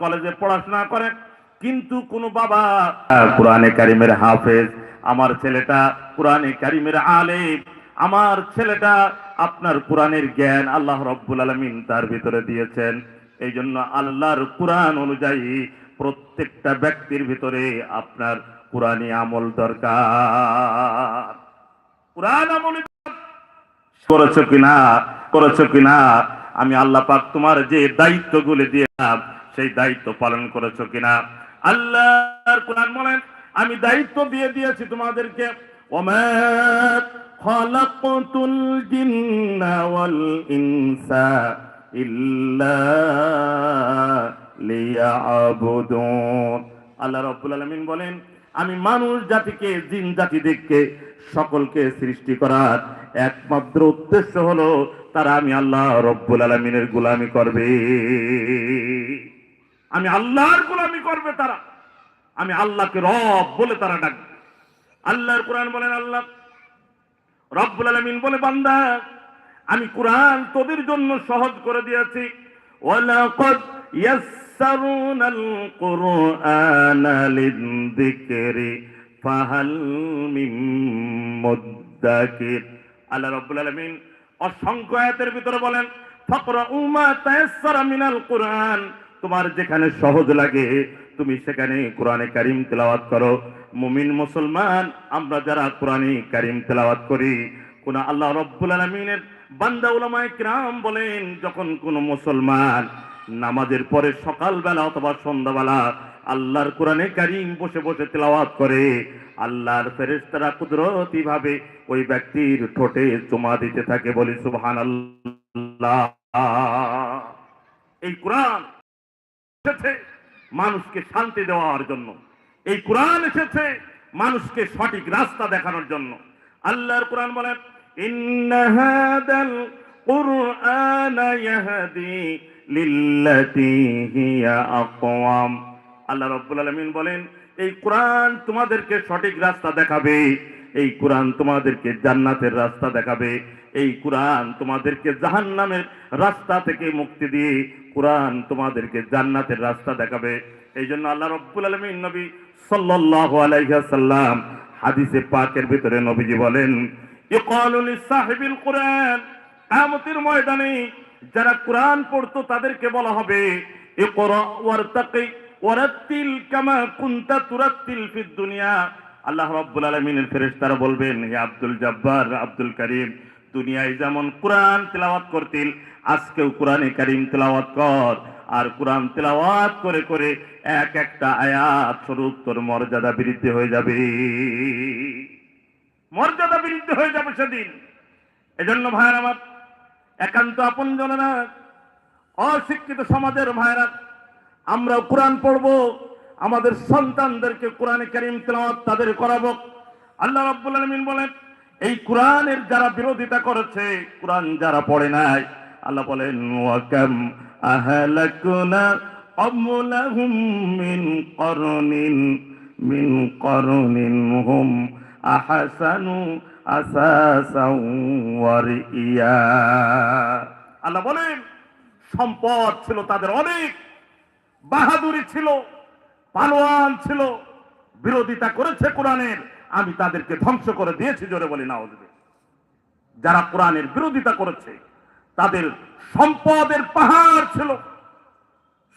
কলেজে পড়াশোনা করেন, কিন্তু কোনো বাবা কোরআনে কারিমের হাফেজ, আমার ছেলেটা কোরআনে কারিমের আলেম, আমার ছেলেটা আপনার কোরআনের জ্ঞান আল্লাহ রব্বুল আলমিন তার ভিতরে দিয়েছেন। এই জন্য আল্লাহর কোরআন অনুযায়ী প্রত্যেকটা ব্যক্তির ভিতরে আপনার কোরআনী আমল দরকার। কোরআন আমল করেছ কিনা? করেছ কিনা? আমি আল্লাহ পাক তোমার যে দায়িত্বগুলি দিয়েছিলাম সেই দায়িত্ব পালন করেছ কিনা? আল্লাহর কোরআন বলেন, আমি দায়িত্ব দিয়ে দিয়েছি তোমাদেরকে। ইনসা আলামিন বলেন, আমি মানুষ জাতিকে, জিন জাতি দেখকে সকলকে সৃষ্টি করার একমাত্র উদ্দেশ্য হলো, তারা আমি আল্লাহ রব্বুল আলমিনের গোলামি করবে। আমি আল্লাহর গোলামি করবে তারা। আমি আল্লাহকে রব বলে তারা ডাকবে আল্লাহর কোরআন বলেন, আল্লাহ রব্বুল আলমিন বলে, বান্দা, আমি কোরআন তোদের জন্য সহজ করে দিয়েছি। ওয়ালাকাদ ইয়াসসারুনাল কুরআনা লিযিকরি ফাহাল মিন মুদ্দাকির। আল্লাহ রাব্বুল আলামিন অসংখ্য আয়াতের ভিতরে বলেন, ফাকরাউ মা তায়াসসারা মিনাল কুরআন। তোমার যেখানে সহজ লাগে, তুমি সেখানে কোরআনে কারিম তেলাওয়াত করো। মুমিন মুসলমান, আমরা যারা কোরআনে কারিম তেলাওয়াত করি, কোন আল্লাহ রব্বুল আলমিনের বান্দা উলামায়ে কিরাম বলেন, যখন কোন মুসলমান নামাজের পরে সকালবেলা অথবা সন্ধ্যাবেলা আল্লাহর কোরআনে কারিম বসে বসে তেলাওয়াত করে, আল্লাহর ফেরেশতারা কুদরতি ভাবে ওই ব্যক্তির ঠোঁটে চুমা দিতে থাকে বলি, সুবহানাল্লাহ। এই কোরআন এসেছে মানুষকে শান্তি দেওয়ার জন্য। এই কোরআন এসেছে মানুষকে সঠিক রাস্তা দেখানোর জন্য। আল্লাহর কোরআন বলেন ইন্না হাদাল কুরআন ইয়াহদি লিল্লাতি হিয়া আকওয়াম। আল্লাহ রাব্বুল আলামিন বলেন, এই কোরআন তোমাদেরকে সঠিক রাস্তা দেখাবে, এই কোরআন তোমাদেরকে জান্নাতের রাস্তা দেখাবে, এই কোরআন তোমাদেরকে জাহান্নামের রাস্তা থেকে মুক্তি দিয়ে কোরআন তোমাদেরকে জান্নাতের রাস্তা দেখাবে। এই জন্য আল্লাহ রব্বুল আলমিন নবী সাল্লাল্লাহু আলাইহি সাল্লাম হাদিসে পাকের ভিতরে নবীজি বলেন ইকালু লিসাহিবিল কোরআন। কিয়ামতের ময়দানে যারা কোরআন পড়তো তাদেরকে বলা হবে আল্লাহ রাব্বুল আলামিনের ফেরেশতারা বলবেন, হে আব্দুল জব্বার, আব্দুল করিম দুনিয়ায় যেমন কোরআন তেলাওয়াত করতিল, আজকেও কোরআনে কারিম তেলাওয়াত কর। আর কোরআন তেলাওয়াত করে করে এক একটা আয়াত স্বরূপ তোর মর্যাদা বৃদ্ধি হয়ে যাবে। মর্যাদা বৃদ্ধি হয়ে যাবে সেদিন। এজন্য ভাইয়ের আমার একান্ত আপন জনেরা, অশিক্ষিত সমাজের ভাইয়েরা আমরা কোরআন পড়ব, আমাদের সন্তানদেরকে কোরআনে কারিম তেলাওয়াত তাদের করাবো। আল্লাহ রাব্বুল আলামিন বলেন এই কোরআনের যারা বিরোধিতা করেছে, কোরআন যারা পড়ে নাই, আল্লাহ বলেন ওয়াকাম আহলাকুনা আমলাহুম মিন করনিন মিন করনিন হুম আহসানু আসাসাও ওয়ারিয়া। আল্লাহ বলেন, সম্পদ ছিল তাদের অনেক, বাহাদুরি ছিল, পালোয়ান ছিল, বিরোধিতা করেছে কোরআনের। আমি তাদেরকে ধ্বংস করে দিয়েছি, জোরে বলি না যারা কোরআনের বিরোধিতা করেছে, তাদের সম্পদের পাহাড় ছিল,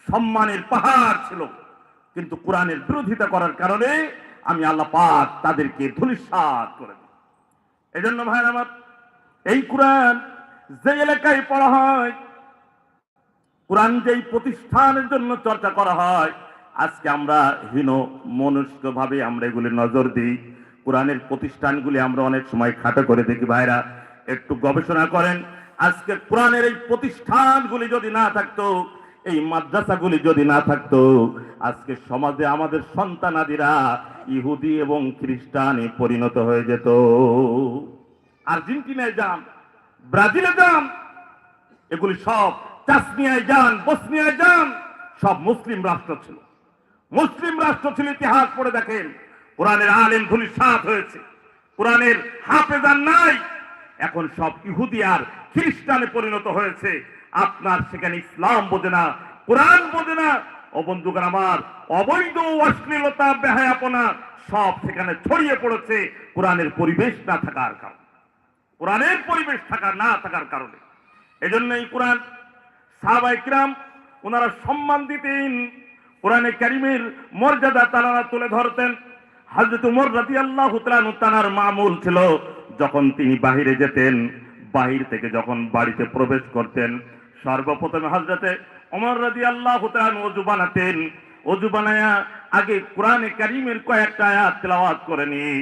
সম্মানের পাহাড় ছিল। কিন্তু কোরআনের বিরোধিতা করার কারণে আমি আল্লাহ পাক তাদেরকে ধুলিসাৎ করে দিই। এজন্য ভাই আমার, এই কোরআন যে এলাকায় পড়া হয়, কোরআন যেই প্রতিষ্ঠানের জন্য চর্চা করা হয়, আজকে আমরা হীন মনুষ্য ভাবে আমরা এগুলি নজর দিই। কোরআনের প্রতিষ্ঠানগুলি আমরা অনেক সময় খাটো করে দেখি ভাইরা, একটু গবেষণা করেন। আজকে কোরআনের এই প্রতিষ্ঠানগুলি যদি না থাকতো, এই মাদ্রাসাগুলি যদি না থাকতো, আজকে সমাজে আমাদের সন্তানাদিরা ইহুদি এবং খ্রিস্টানে পরিণত হয়ে যেত। আর্জেন্টিনায় যান, ব্রাজিলে যান, এগুলি সব চাসনিয়ায় যান, বসনিয়ায় যান, সব মুসলিম রাষ্ট্র ছিল। মুসলিম রাষ্ট্র ছিল ইতিহাস পড়ে দেখেন। কোরআনের আলেম ধুলি সাত হয়েছে। কোরআনের হাফেজান নাই। এখন সব ইহুদি আর খ্রিস্টানে পরিণত হয়েছে। আপনার সেখানে ইসলাম বোঝে না, কোরআন বোঝে না। ও বন্ধুগণ, আমার অবৈধ অশ্লীলতা, বেহায়াপনা সব সেখানে ছড়িয়ে পড়েছে কোরআনের পরিবেশ না থাকার কারণে। কোরআনের পরিবেশ থাকার না থাকার কারণে। এজন্য এই কোরআন সাহাবাইকরাম ওনারা সম্মান দিতেন। কোরআনে কারিমের মর্যাদা তারা তুলে ধরতেন। হজরত উমর রাজি আল্লাহ তানার মামুল ছিল। যখন তিনি বাহিরে যেতেন, বাহির থেকে যখন বাড়িতে প্রবেশ করতেন, সর্বপ্রথমে হজরতে অমর রাজি আল্লাহ অজু বানাতেন। অজু বানায়া আগে কোরআনে কারিমের কয়েকটা আয়াত তেলাওয়াত করে নিয়ে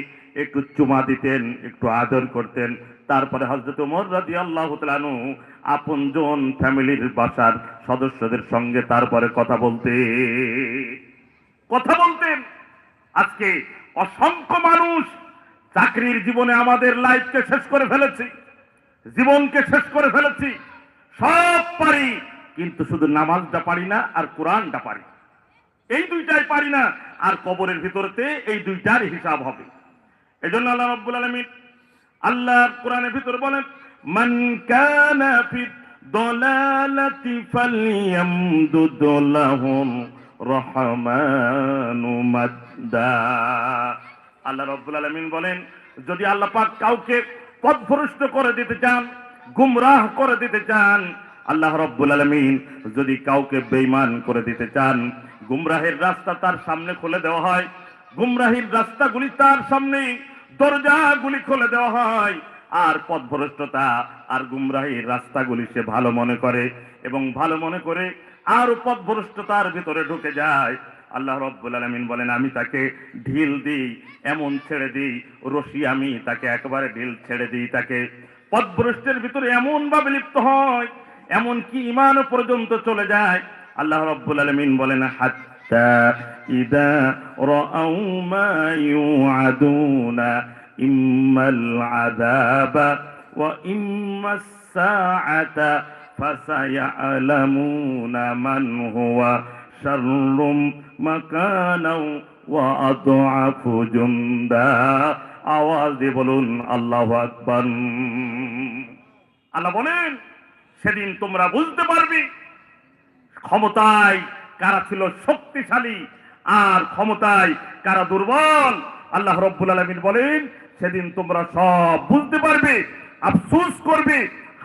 একটু চুমা দিতেন, একটু আদর করতেন। তারপরে হজরত উমর রাজি আল্লাহ তালু আপন জন ফ্যামিলির বাসার সদস্যদের সঙ্গে তারপরে কথা বলতে কথা বলতেন। আজকে অসংখ্য মানুষ চাকরির জীবনে আমাদের লাইফকে শেষ করে ফেলেছি, জীবনকে শেষ করে ফেলেছি। সব পারি, কিন্তু শুধু নামাজটা পারি না, আর কোরআনটা পারি। এই দুইটাই পারি না, আর কবরের ভিতরতে এই দুইটার হিসাব হবে। এজন্য আল্লাহ রাব্বুল আলামিন আল্লাহ কোরআনের ভিতর বলেন, মান কানা ফি দলালাতি আল্লাহ রাব্বুল আলামিন বলেন, যদি আল্লাহ পাক কাউকে পথভ্রষ্ট করে দিতে চান, গুমরাহ করে দিতে চান, আল্লাহ রব্বুল আলমিন যদি কাউকে বেইমান করে দিতে চান, গুমরাহের রাস্তা তার সামনে খুলে দেওয়া হয়, গুমরাহির রাস্তাগুলি তার সামনে, দরজাগুলি খুলে দেওয়া হয়, আর পথভ্রষ্টতা আর গুমরাহির রাস্তাগুলি সে ভালো মনে করে এবং ভালো মনে করে আর পথভ্রষ্টতার ভিতরে ঢুকে যায়। আল্লাহ রব্বুল আলমিন বলেন, আমি তাকে ঢিল দিই, এমন ছেড়ে দিই, রশি আমি তাকে একবারে ঢিল ছেড়ে দিই তাকে। পথভ্রষ্টের ভিতরে এমন ভাবে লিপ্ত হয়, এমন কি ইমানও পর্যন্ত চলে যায়? আল্লাহ রব্বুল আলমিন বলেন ইদা রাআউ মা ইউআদুনা, ইম্মাল আযাবা ওয়া ইম্মাস সাআতা فسيعلمون من هو شر مكانا وأضعف جندا আওয়াজ বলুন আল্লাহ আকবর আল্লাহ বলেন সেদিন তোমরা বুঝতে পারবে ক্ষমতায় কারা ছিল শক্তিশালী আর ক্ষমতায় কারা দুর্বল আল্লাহ রব্বুল আলমিন বলেন সেদিন তোমরা সব বুঝতে পারবে আফসুস করবে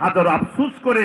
হাজার আফসুস করে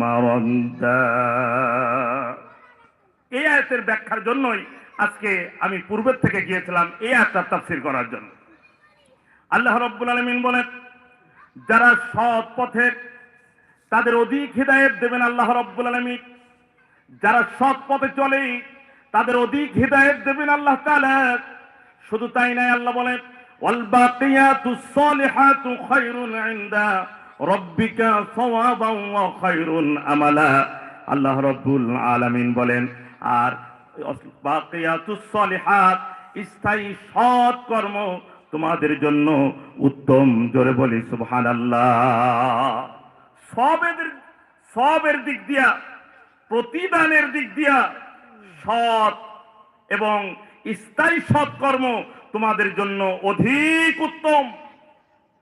مردا এই আয়াতের ব্যাখ্যার জন্যই আজকে আমি পূর্বের থেকে গিয়েছিলাম এই আয়াতটা তাফসির করার জন্য আল্লাহ রব্বুল আলমিন বলেন যারা সৎ পথে তাদের অধিক হৃদায়ত দেবেন আল্লাহ রব্বুল আলমিন যারা সৎ পথে চলে তাদের অধিক হৃদায়ত দেবেন আল্লাহ তাআলা শুধু তাই নাই আল্লাহ বলেন ওয়ালবাকিয়াতুস সালিহাতু খায়রুন ইনদা রব্বিকা সাওয়াবান ওয়া খায়রুন আমালা। আল্লাহ রব্বুল আলামিন বলেন, আর বাকিয়াতুস সালিহাত, স্থায়ী সৎ কর্ম তোমাদের জন্য উত্তম। জোরে বলি, সুবহানাল্লাহ। সবের সবের দিক দিয়া, প্রতিদানের দিক দিয়া সৎ এবং স্থায়ী সৎকর্ম তোমাদের জন্য অধিক উত্তম।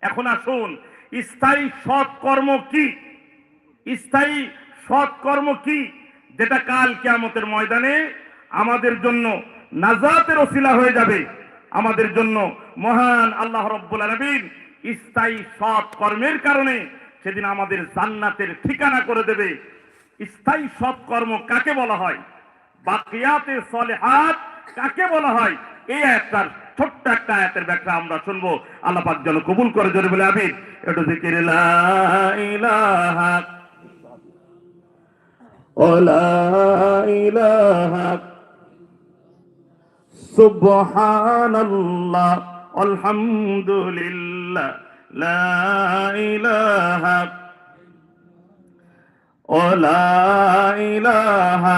এখন আসুন স্থায়ী সৎকর্ম কি? স্থায়ী সৎকর্ম কি? যেটা কাল কিয়ামতের ময়দানে আমাদের জন্য নাজাতের ওসিলা হয়ে যাবে। আমাদের জন্য মহান আল্লাহ রব্বুল আলমিন স্থায়ী সৎ কর্মের কারণে সেদিন আমাদের জান্নাতের ঠিকানা করে দেবে। স্থায়ী সৎকর্ম কাকে বলা হয়? বাকিয়াতে সলেহাত কাকে বলা হয়? এই একটার ছোট্ট একটা আয়াতের ব্যাখ্যা আমরা শুনব। আল্লাহ পাক যেন কবুল করে, জোরে বলে আমি এটা জিকির সুবহানাল্লাহ, আলহামদুলিল্লাহ, লা ইলাহা ও লা ইলাহা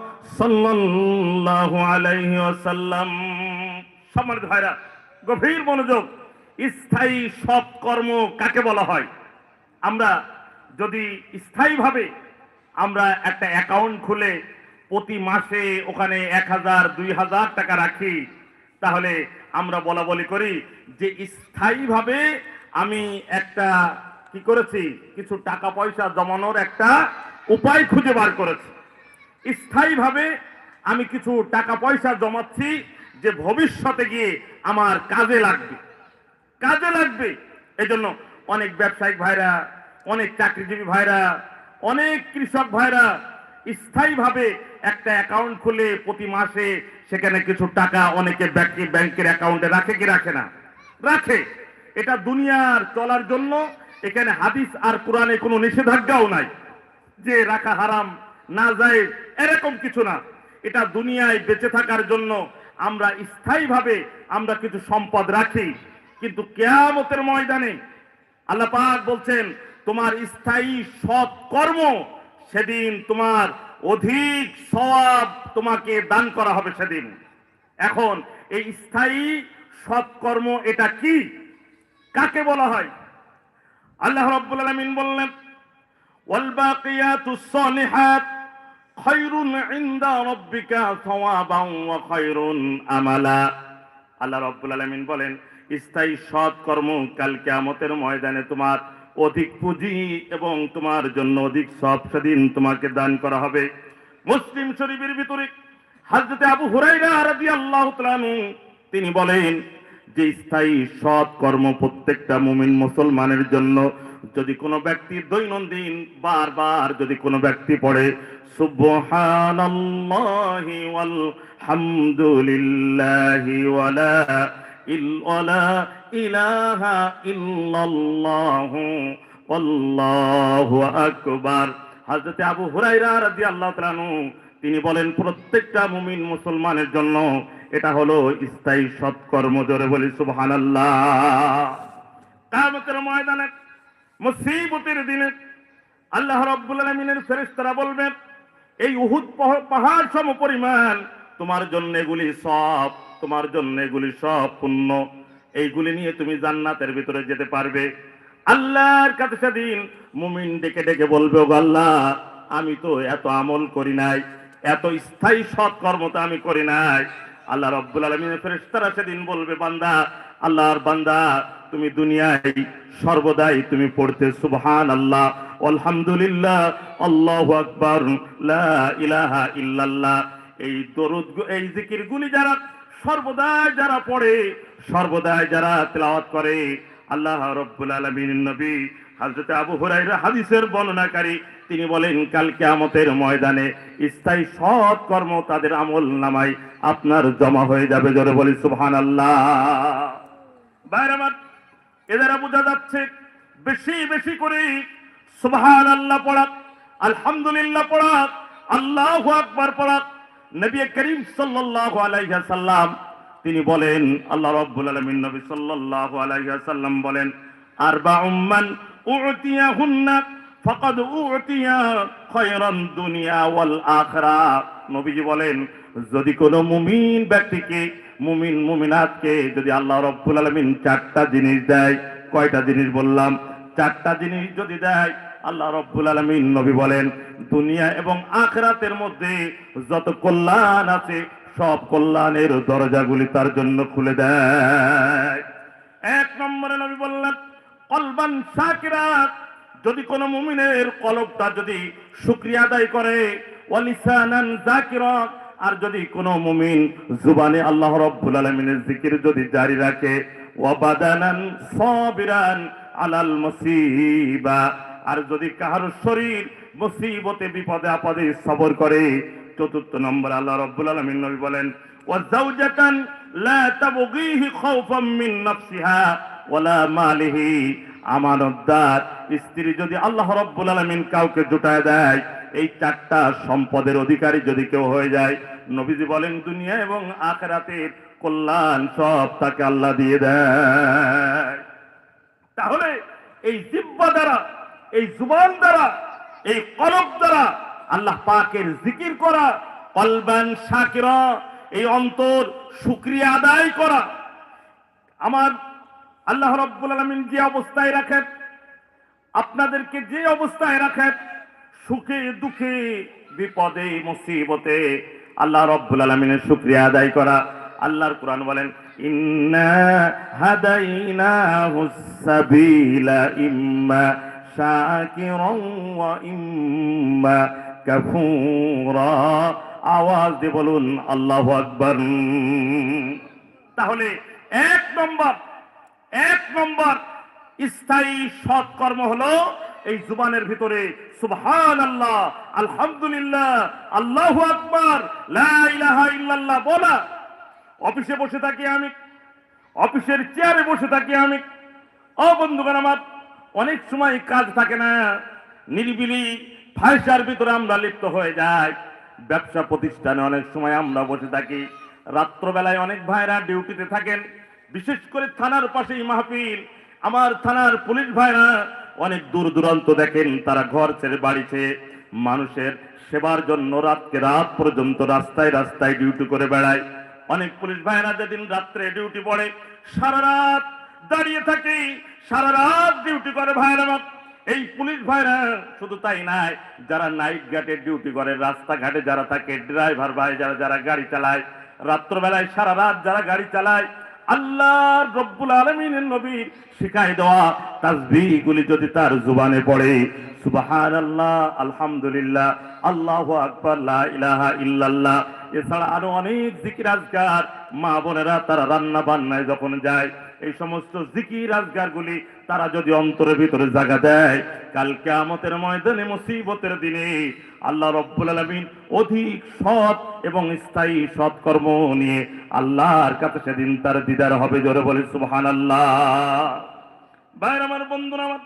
সাল্লাল্লাহু আলাইহি ওয়াসাল্লাম। ভাইরা, গভীর মনোযোগ, স্থায়ী সৎ কর্ম কাকে বলা হয়? আমরা যদি স্থায়ীভাবে আমরা একটা অ্যাকাউন্ট খুলে প্রতি মাসে ওখানে এক হাজার, দুই হাজার টাকা রাখি, তাহলে আমরা বলা বলি করি যে স্থায়ীভাবে আমি একটা কি করেছি, কিছু টাকা পয়সা জমানোর একটা উপায় খুঁজে বার করেছি। স্থায়ীভাবে আমি কিছু টাকা পয়সা জমাচ্ছি যে ভবিষ্যতে গিয়ে আমার কাজে লাগবে। কাজে লাগবে। এজন্য অনেক ব্যবসায়িক ভাইরা, অনেক চাকরিজীবী ভাইরা, অনেক কৃষক ভাইরা স্থায়ীভাবে একটা অ্যাকাউন্ট খুলে প্রতি মাসে সেখানে কিছু টাকা অনেকে ব্যাংকে, ব্যাংকের অ্যাকাউন্টে রাখে কি রাখে না? রাখে। এটা দুনিয়ার চলার জন্য এখানে হাদিস আর কোরআনে কোনো নিষেধাজ্ঞাও নাই যে রাখা হারাম না যায়, এরকম কিছু না। এটা দুনিয়ায় বেঁচে থাকার জন্য আমরা স্থায়ীভাবে আমরা কিছু সম্পদ রাখি। কিন্তু কেয়ামতের ময়দানে আল্লাহ পাক বলছেন, তোমার স্থায়ী সৎ কর্ম সেদিন তোমার অধিক সব তোমাকে দান করা হবে সেদিন। এখন এই স্থায়ী সৎকর্ম এটা কি? কাকে বলা হয়? আল্লাহ রাব্বুল আলামিন বললেন والباقيات الصالحات خير عند ربك ثوابا وخير املا আল্লাহ রাব্বুল আলামিন বলেন স্থায়ী সৎ কর্ম কাল কিয়ামতের ময়দানে তোমার অধিক পুঁজি এবং তোমার জন্য অধিক সব সেদিন তোমাকে দান করা হবে মুসলিম শরীফের ভিতরে হযরতে আবু হুরায়রা রাদিয়াল্লাহু তাআলা আনহু তিনি বলেন যে স্থায়ী সৎ কর্ম প্রত্যেকটা মুমিন মুসলমানের জন্য যদি কোনো ব্যক্তি দৈনন্দিন বারবার যদি কোনো ব্যক্তি পড়ে ইলাহা আকবার। আবু হুরায়রা তিনি বলেন, প্রত্যেকটা মুমিন মুসলমানের জন্য এটা হলো স্থায়ী সৎকর্ম জোরে বলি, সুবহানাল্লাহ। কিয়ামতের ময়দানে, মুসিবতের দিনে আল্লাহ রাব্বুল আলামিনের বলবেন, এই উহুদ পাহাড় সম পরিমাণ, তোমার জন্য এগুলি সব, তোমার জন্য এগুলি সব পুণ্য। এইগুলি নিয়ে তুমি জান্নাতের ভিতরে যেতে পারবে। আল্লাহর কাছে সেদিন মুমিন ডেকে ডেকে বলবে আল্লাহ, আমি তো এত আমল করি নাই, এত স্থায়ী সৎকর্ম তো আমি করি নাই আল্লাহ রব্বুল আলমিনের ফেরেশতারা সেদিন বলবে, বান্দা, আল্লাহর বান্দা, তুমি দুনিয়ায় সর্বদাই তুমি পড়তে সুবহান আল্লাহ আলহামদুলিল্লাহ, আল্লাহ আকবার ইলাহা ইল্লাল্লাহ। এই দরুদ এই জিকির গুলি যারা সর্বদাই যারা পড়ে, সর্বদাই যারা তেলাওয়াত করে, আল্লাহ রব্বুল আলমিন নবী, হযরত আবু হুরায়রা হাদিসের বর্ণনাকারী তিনি বলেন, কাল কিয়ামতের ময়দানে স্থায়ী সৎ কর্ম তাদের আমল নামায় আপনার জমা হয়ে যাবে। জোরে বলি, সুবহানাল্লাহ। বাইরে আমার, এ দ্বারা বোঝা যাচ্ছে, বেশি বেশি করে সুবহান আল্লাহ পড়া আলহামদুলিল্লাহ পড়া আল্লাহু আকবার পড়া নবী করিম সাল্লাল্লাহু আলাইহি সাল্লাম তিনি বলেন, আল্লাহ রাব্বুল আলামিন নবী সাল্লাল্লাহু আলাইহি সাল্লাম বলেন, আরবাউম মান উতিয়াহুন্না ফাকাদ উতিয়া দুনিয়া ওয়াল আখিরা। নবীজি বলেন, যদি কোনো মুমিন ব্যক্তিকে, মুমিন মুমিনাতকে যদি আল্লাহ রব্বুল আলমিন চারটা জিনিস দেয়, কয়টা জিনিস বললাম? চারটা জিনিস যদি দেয়, আল্লাহ রব্বুল আলমিন নবী বলেন, দুনিয়া এবং আখরাতের মধ্যে যত কল্যাণ আছে, সব কল্যাণের দরজাগুলি তার জন্য খুলে দেয়। এক নম্বরে নবী বললেন, কলবান সাকিরাত। যদি কোনো মুমিনের কলবটা যদি শুক্রিয়া আদায় করে, ওয়ালিসানান জাকিরাত আর যদি কোনো মুমিন জুবানে আল্লাহ রব্বুল আলমিনের জিকির যদি জারি রাখে, ওয়াবাদানান সাবিরান আলাল মুসিবা, আর যদি কাহার শরীর মুসিবতে, বিপদে, আপদে সবর করে, চতুর্থ নম্বর আল্লাহ রব্বুল আলমিন নবী বলেন ওয়াজাউজাতান লা তাবগিহি খাউফাম মিন নাফসিহা ওয়ালা মালিহি আমানতদার স্ত্রী যদি আল্লাহ রব্বুল আলমিন কাউকে জুটায় দেয়, এই চারটা সম্পদের অধিকারী যদি কেউ হয়ে যায়, নবীজি বলেন, দুনিয়া এবং আখেরাতের কল্যাণ সব তাকে আল্লাহ দিয়ে দেয়। তাহলে এই জিব্বা দ্বারা, এই জুবান দ্বারা, এই কলব দ্বারা আল্লাহ পাকের জিকির করা, কলবান শাকিরা, এই অন্তর শুক্রিয়া আদায় করা, আমার আল্লাহ রব্বুল আলমিন যে অবস্থায় রাখেন, আপনাদেরকে যে অবস্থায় রাখেন, সুখে, দুঃখে, বিপদে, মুসিবতে আল্লাহ রব্বুল আলমিনের শুক্রিয়া আদায় করা। আল্লাহর কোরআন বলেন, ইন্না ইম্মা আওয়াজ দিয়ে বলুন, আল্লাহু আকবার। তাহলে এক নম্বর এক নম্বর স্থায়ী সৎকর্ম হলো এই জুবানের ভিতরে সুবহান আল্লাহ আলহামদুলিল্লাহ, আল্লাহ আকবার ইল্লাল্লাহ বলা। অফিসে বসে থাকি আমি, অফিসের চেয়ারে বসে থাকি আমি। ও বন্ধুগণ আমার, অনেক সময় কাজ থাকে না, নিরিবিলি ফাইসার ভিতরে আমরা লিপ্ত হয়ে যাই। ব্যবসা প্রতিষ্ঠানে অনেক সময় আমরা বসে থাকি। রাত্রবেলায় অনেক ভাইরা ডিউটিতে থাকেন বিশেষ করে থানার পাশেই মাহফিল আমার থানার পুলিশ ভাইরা অনেক দূর দূরান্ত দেখেন, তারা ঘর ছেড়ে বাড়িছে মানুষের সেবার জন্য রাতকে রাত পর্যন্ত রাস্তায় রাস্তায় ডিউটি করে বেড়ায় অনেক পুলিশ ভাইরা যেদিন রাত্রে ডিউটি পড়ে, সারা রাত দাঁড়িয়ে থাকে, সারা রাত ডিউটি করে ভাইরা। এই পুলিশ ভাইরা শুধু তাই নাই যারা নাইট ঘাটে ডিউটি করে, রাস্তাঘাটে যারা থাকে ড্রাইভার ভাই যারা যারা গাড়ি চালায়, রাত্রবেলায় সারা রাত যারা গাড়ি চালায় আল্লাহ রব্বুল আলমিনের নবীর শিখাই দেওয়া তাজবিগুলি যদি তার জুবানে পড়ে সুবাহান আল্লাহ আলহামদুলিল্লাহ, আল্লাহ আকবর ইলাহা ইল্লাল্লাহ। এছাড়া আরও অনেক জিকির আজগার মা বোনেরা তারা রান্না বান্নায় যখন যায়, এই সমস্ত জিকির আজগার গুলি তারা যদি অন্তরের ভিতরে জায়গা দেয় কালকে আমতের ময়দানে মুসিবতের দিনে আল্লাহ রব্বুল আলমিন অধিক সৎ এবং স্থায়ী সৎকর্ম নিয়ে আল্লাহর কাছে সেদিন তার দিদার হবে জোরে বলে সুবহান আল্লাহ ভাইয়ের আমার বন্ধুরা আমার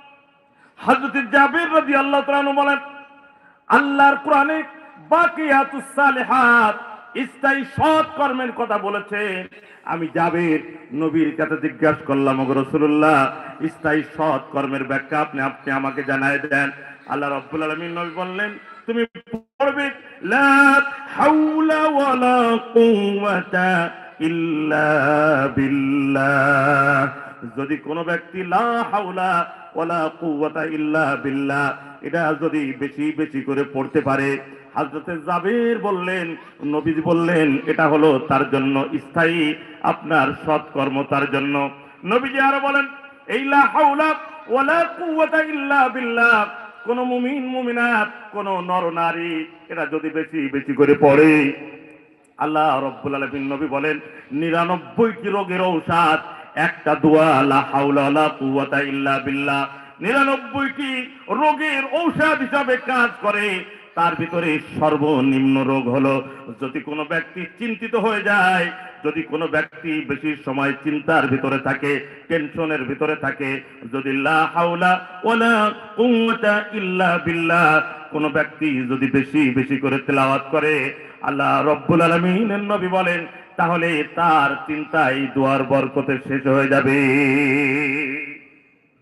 হজরত জাবির রাজি আল্লাহ বলেন, আল্লাহর কোরআনে বাকিয়াতুস সালিহাত স্থায়ী সৎ কর্মের কথা বলেছে। আমি জাবের নবীর কাছে জিজ্ঞাসা করলাম, ওগো রাসূলুল্লাহ, স্থায়ী সৎ কর্মের ব্যাখ্যা আপনি আপনি আমাকে জানায় দেন। আল্লাহ রাব্বুল আলামিন নবী বললেন, তুমি পড়বে, লা ইল্লা যদি কোনো ব্যক্তি লা হাওলা ওয়ালা কুওয়াতা ইল্লা বিল্লাহ, এটা যদি বেশি বেশি করে পড়তে পারে হাজরতে জাবির বললেন, নবীজি বললেন, এটা হলো তার জন্য স্থায়ী, আপনার সৎকর্ম তার জন্য। নবীজি আরও বলেন এই লা ইল্লা কোন মুমিন, মুমিনাত, কোন নর, নারী, এরা যদি বেশি বেশি করে পড়ে। আল্লাহ রব্বুল আলামিন নবী বলেন নিরানব্বইটি রোগের ঔষধ? একটা দোয়া, লা ওয়ালা কুওয়াতা ইল্লা বিল্লাহ। নিরানব্বইটি রোগের ঔষধ হিসাবে কাজ করে? তার ভিতরে সর্বনিম্ন রোগ হলো, যদি কোনো ব্যক্তি চিন্তিত হয়ে যায়, যদি কোনো ব্যক্তি বেশি সময় চিন্তার ভিতরে থাকে, টেনশনের ভিতরে থাকে, যদি লা হাওলা ওয়ালা কুওয়াতা ইল্লা বিল্লাহ, কোনো ব্যক্তি যদি বেশি বেশি করে তেলাওয়াত করে, আল্লাহ রব্বুল আলমিনের নবী বলেন, তাহলে তার চিন্তাই দুয়ার বরকতে শেষ হয়ে যাবে।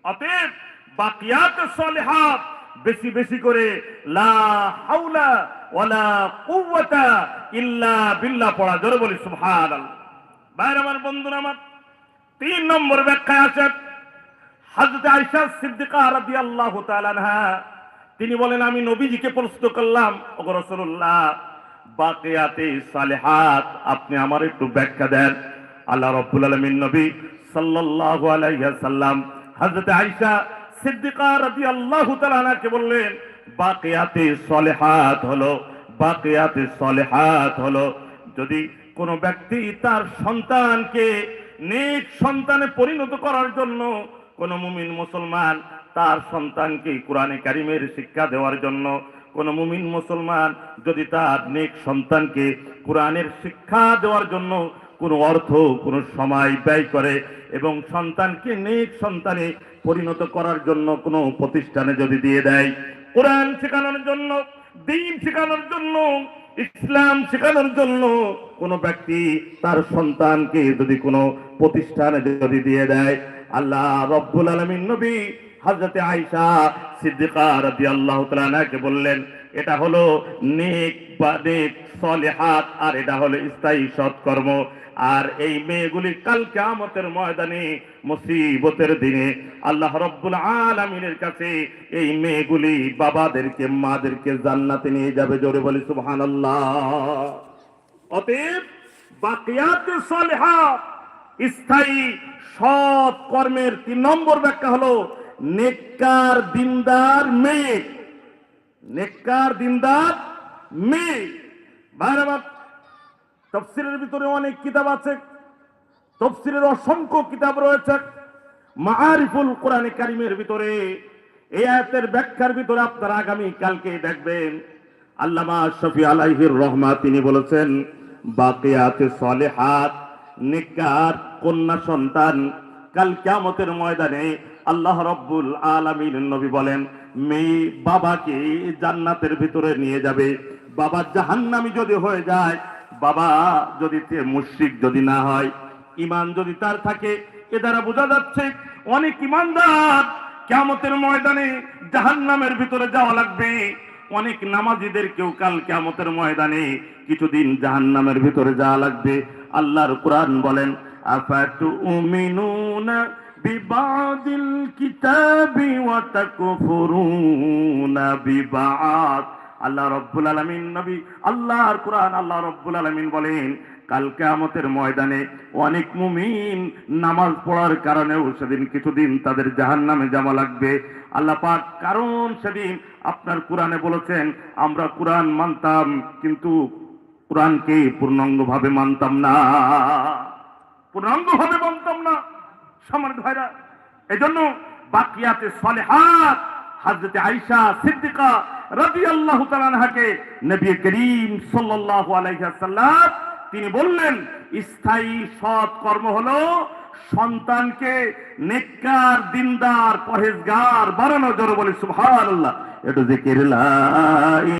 অতএব বাকিয়াত সলেহাত বেশি বেশি করে লা ওয়ালা ইল্লা পড়া, জোরে বলি আমার, বন্ধুরা আমার, তিন নম্বর ব্যাখ্যা আছে। সিদ্দিকা তিনি বলেন, আমি নবীজিকে প্রশ্ন করলাম সালেহাত, আপনি আমার একটু ব্যাখ্যা দেন। আল্লাহ রাব্বুল নবী সাল্লাল্লাহু সাল্লাম হযরত আয়েশা সিদ্দিকা রাদিয়াল্লাহু তাআলা আনহাকে বললেন, বাকিয়াতে সালেহাত হলো, বাকিয়াতে সালেহাত হলো। যদি কোনো ব্যক্তি তার সন্তানকে নেক সন্তানে পরিণত করার জন্য কোন মুমিন মুসলমান তার সন্তানকে কোরআনে কারিমের শিক্ষা দেওয়ার জন্য, কোন মুমিন মুসলমান যদি তার নেক সন্তানকে কোরআনের শিক্ষা দেওয়ার জন্য কোনো অর্থ, কোনো সময় ব্যয় করে এবং সন্তানকে নেক সন্তানে পরিণত করার জন্য কোনো প্রতিষ্ঠানে যদি দিয়ে দেয়, কোরআন শেখানোর জন্য, দিন শেখানোর জন্য, ইসলাম শেখানোর জন্য কোনো ব্যক্তি তার সন্তানকে যদি কোনো প্রতিষ্ঠানে যদি দিয়ে দেয়, আল্লাহ রব্বুল আলমিন নবী হজরতে আয়সা সিদ্দিকা রাদি আল্লাহ তালাকে বললেন, এটা হলো নেক বা নেক সলেহাত আর এটা হলো স্থায়ী সৎকর্ম। আর এই মেয়েগুলি কাল কেয়ামতের ময়দানে মুসিবতের দিনে আল্লাহ রব্বুল আলামিনের কাছে এই মেয়েগুলি বাবাদেরকে, মাদেরকে জান্নাতে নিয়ে যাবে। জোরে বলি, সুবহানাল্লাহ। অতএব বাকিয়াত সলেহাত স্থায়ী সৎ কর্মের তিন নম্বর ব্যাখ্যা হলো, নেককার দিনদার মেয়ে, নেককার দিনদার মেয়ে। ভাইরা আমার তফসিলের ভিতরে অনেক কিতাব আছে। তফসিলের অসংখ্য কিতাব রয়েছে। মাআরিফুল কোরআনে কারিমের ভিতরে এই আয়াতের ব্যাখ্যার ভিতরে আপনারা আগামী কালকে দেখবেন। আল্লামা শফি আলাইহির রহমা তিনি বলেছেন, বাকিয়াতে সলেহাত, নিকার, কন্যা সন্তান, কাল কিয়ামতের ময়দানে আল্লাহ রব্বুল আলামিন নবী বলেন, মেয়ে বাবাকে জান্নাতের ভিতরে নিয়ে যাবে। বাবা জাহান্নামি যদি হয়ে যায় বাবা যদি মুশরিক যদি না হয় ইমান যদি তার থাকে, এ দ্বারা বোঝা যাচ্ছে অনেক ইমানদার কেমতের ময়দানে জাহান্নামের ভিতরে যাওয়া লাগবে। অনেক নামাজিদের কেউ কাল কেমতের ময়দানে কিছুদিন জাহান্নামের ভিতরে যাওয়া লাগবে। আল্লাহর কোরআন বলেন আফাতু উমিনুনা কিতাবি ওয়া তাকফুরুনা বিবাদ। আল্লাহ রব্বুল আলমিন নবী, আল্লাহর কোরআন আল্লাহ রব্বুল আলমিন বলেন, কাল কেয়ামতের ময়দানে অনেক মুমিন নামাজ পড়ার কারণেও সেদিন কিছুদিন তাদের জাহান নামে যাওয়া লাগবে। আল্লাহ পাক কারণ সেদিন আপনার কোরআনে বলেছেন, আমরা কোরআন মানতাম, কিন্তু কোরআনকে পূর্ণাঙ্গভাবে মানতাম না। পূর্ণাঙ্গভাবে মানতাম না। সমান ভাইরা, এজন্য বাকিয়াতে সলেহাত হাজরতে আইসা সিদ্দিকা রবি আল্লাহ আনহাকে নবী করিম সাল্লাহ আলাইসাল্লাম তিনি বললেন, স্থায়ী সৎ কর্ম হলো সন্তানকে নেককার, দিনদার পরেজগার বাড়ানো জোর বলে, সুবহানাল্লাহ। এটা যে লা